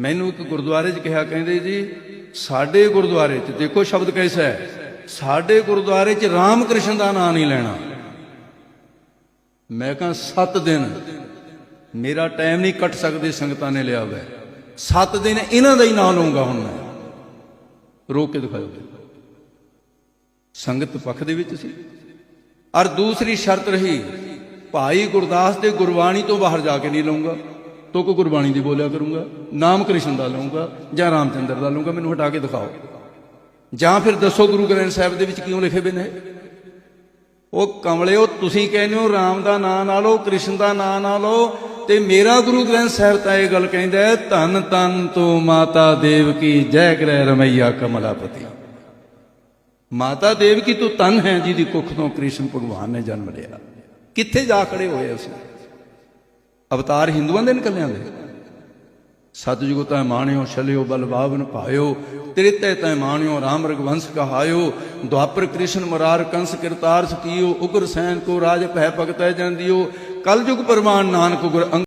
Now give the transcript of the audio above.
ਮੈਨੂੰ ਇੱਕ ਗੁਰਦੁਆਰੇ 'ਚ ਕਿਹਾ ਕਹਿੰਦੇ ਜੀ, ਸਾਡੇ ਗੁਰਦੁਆਰੇ 'ਚ, ਦੇਖੋ ਸ਼ਬਦ ਕੈਸਾ ਹੈ, ਸਾਡੇ ਗੁਰਦੁਆਰੇ 'ਚ ਰਾਮ ਕ੍ਰਿਸ਼ਨ ਦਾ ਨਾਂ ਨਹੀਂ ਲੈਣਾ। ਮੈਂ ਕਹਾਂ 7 ਦਿਨ, ਮੇਰਾ ਟਾਈਮ ਨਹੀਂ ਕੱਟ ਸਕਦੇ, ਸੰਗਤਾਂ ਨੇ ਲਿਆ ਹੋਇਆ। 7 ਦਿਨ ਇਹਨਾਂ ਦਾ ਹੀ ਨਾਂ ਲਵਾਂਗਾ ਹੁਣ ਮੈਂ। ਰੋਕ ਕੇ ਦਿਖਾਓ ਸੰਗਤ ਪੱਖ ਦੇ ਵਿੱਚ ਸੀ। ਔਰ ਦੂਸਰੀ ਸ਼ਰਤ ਰਹੀ, ਭਾਈ ਗੁਰਦਾਸ ਦੇ ਗੁਰਬਾਣੀ ਤੋਂ ਬਾਹਰ ਜਾ ਕੇ ਨਹੀਂ ਲਵਾਂਗਾ ਤੋ ਕੋ ਗੁਰਬਾਣੀ ਦੀ ਬੋਲਿਆ ਕਰੂੰਗਾ, ਨਾਮ ਕ੍ਰਿਸ਼ਨ ਦਾ ਲਵਾਂਗਾ ਜਾਂ ਰਾਮਚੰਦਰ ਦਾ ਲਵਾਂਗਾ ਮੈਨੂੰ ਹਟਾ ਕੇ ਦਿਖਾਓ। ਜਾਂ ਫਿਰ ਦੱਸੋ ਗੁਰੂ ਗ੍ਰੰਥ ਸਾਹਿਬ ਦੇ ਵਿੱਚ ਕਿਉਂ ਲਿਖੇ ਹੋਏ ਨੇ? ਉਹ ਕਮਲਿਓ, ਤੁਸੀਂ ਕਹਿੰਦੇ ਹੋ ਰਾਮ ਦਾ ਨਾਂ ਨਾ ਲਓ, ਕ੍ਰਿਸ਼ਨ ਦਾ ਨਾਂ ਨਾ ਲਓ, ਤੇ ਮੇਰਾ ਗੁਰੂ ਗ੍ਰੰਥ ਸਾਹਿਬ ਤਾਂ ਇਹ ਗੱਲ ਕਹਿੰਦਾ ਹੈ, ਧਨ ਧੰਨ ਤੂੰ ਮਾਤਾ ਦੇਵ ਕੀ ਜੈ ਕਰੇ ਰਮਈਆ ਕਮਲਾਪਤੀ। ਮਾਤਾ ਦੇਵ ਕੀ ਤੂੰ ਤਨ ਹੈ ਜਿਹਦੀ ਕੁੱਖ ਤੋਂ ਕ੍ਰਿਸ਼ਨ ਭਗਵਾਨ ਨੇ ਜਨਮ ਲਿਆ। ਕਿੱਥੇ ਜਾ ਖੜੇ ਹੋਏ ਅਸੀਂ? ਅਵਤਾਰ ਹਿੰਦੂਆਂ ਦੇ ਨਿਕਲਿਆਂ ਦੇ। ਸਤਜੁਗ ਤੈ ਮਾਣਿਓ, ਛਲਿਓ ਬਲਬਾਵਨ ਭਾਇਓ, ਤ੍ਰਿਤੈ ਤੈ ਮਾਣਿਓ, ਰਾਮ ਰਗਵੰਸ਼ ਕਹਾਇਓ, ਦੁਆਪਰ ਕ੍ਰਿਸ਼ਨ ਮਰਾਰ ਕੰਸ ਕਿਰਤਾਰ ਸਕੀਓ ਉਗਰ ਸੈਨ ਕੋ ਰਾਜ ਭੈ ਭਗਤੈ ਜਨ ਦਿਓ ਕਲਯੁਗ ਪਰਮਾਨ ਨਾਨਕ ਗੁਰ ਅੰਗ-